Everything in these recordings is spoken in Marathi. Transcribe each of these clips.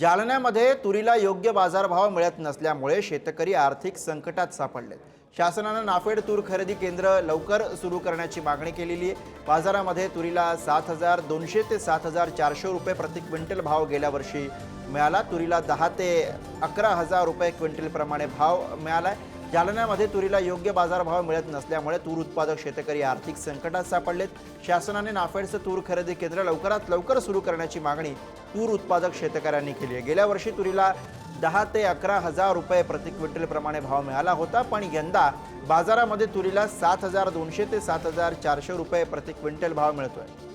जालन्यामध्ये तुरीला योग्य बाजारभाव मिळत नसल्यामुळे शेतकरी आर्थिक संकटात सापडलेत. शासनानं नाफेड तूर खरेदी केंद्र लवकर सुरू करण्याची मागणी केलेली आहे. बाजारामध्ये तुरीला सात हजार दोनशे ते सात हजार चारशे रुपये प्रति क्विंटल भाव गेल्या वर्षी मिळाला. तुरीला दहा ते अकरा हजार रुपये क्विंटलप्रमाणे भाव मिळाला आहे जालन्यामध्ये तुरीला योग्य बाजारभाव मिळत नसल्यामुळे तूर उत्पादक शेतकरी आर्थिक संकटात सापडलेत. शासनाने नाफेडचं तूर खरेदी केंद्र लवकरात लवकर सुरू करण्याची मागणी तूर उत्पादक शेतकऱ्यांनी केली आहे. गेल्या वर्षी तुरीला दहा ते अकरा हजार रुपये प्रति क्विंटलप्रमाणे भाव मिळाला होता पण यंदा बाजारामध्ये तुरीला सात हजार दोनशे ते सात हजार चारशे रुपये प्रति क्विंटल भाव मिळतोय.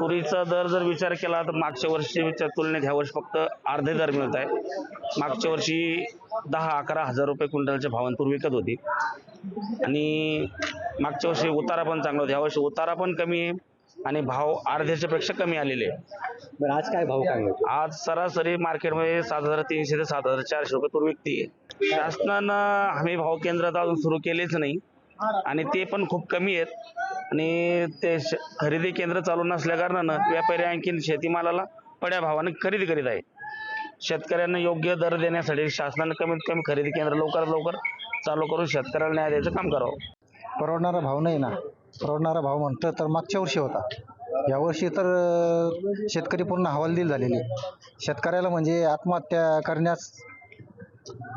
तुरीचा दर जर विचार केला तर मागच्या वर्षीच्या तुलनेत ह्या वर्षी फक्त अर्धे दर मिळत आहे. मागच्या वर्षी दहा अकरा हजार रुपये क्विंटलच्या भावाने तूर विकत होती. आणि मागच्या वर्षी उतारा पण चांगला होता. ह्या वर्षी उतारा पण कमी आहे आणि भाव अर्ध्याच्या पेक्षा कमी आलेले बरं आज काय भाव काय आज सरासरी मार्केटमध्ये सात हजार तीनशे ते सात हजार चारशे रुपये तूर विकते शासनानं हमी भाव केंद्रात अजून सुरू केलेच नाही. आणि ते पण खूप कमी आहेत. आणि ते श- खरेदी केंद्र चालू नसल्याकारणानं व्यापारी आणखीन शेतीमालाला पड्या भावाने खरेदी करीत आहे शेतकऱ्यांना योग्य दर देण्यासाठी शासनानं कमीत कमी खरेदी केंद्र लवकरात लवकर चालू करून शेतकऱ्याला न्याय द्यायचं काम करावं. परवडणारा भाव नाही ना. परवडणारा भाव म्हणतं तर मागच्या वर्षी होता. यावर्षी तर शेतकरी पूर्ण हवालदिल झालेले आहे. शेतकऱ्याला म्हणजे आत्महत्या करण्यास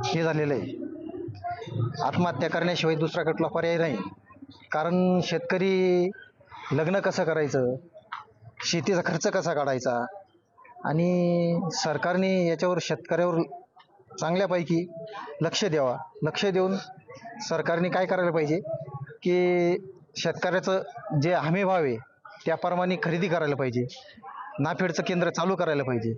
हे झालेलं आहे. आत्महत्या करण्याशिवाय दुसरा कुठला पर्याय नाही. कारण शेतकरी लग्न कसं करायचं? शेतीचा खर्च कसा काढायचा? आणि सरकारने याच्यावर शेतकऱ्यावर चांगल्यापैकी लक्ष द्यावा. लक्ष देऊन सरकारने काय करायला पाहिजे? की शेतकऱ्याचं जे हमी भाव आहे त्याप्रमाणे खरेदी करायला पाहिजे. नाफेडचं केंद्र चालू करायला पाहिजे.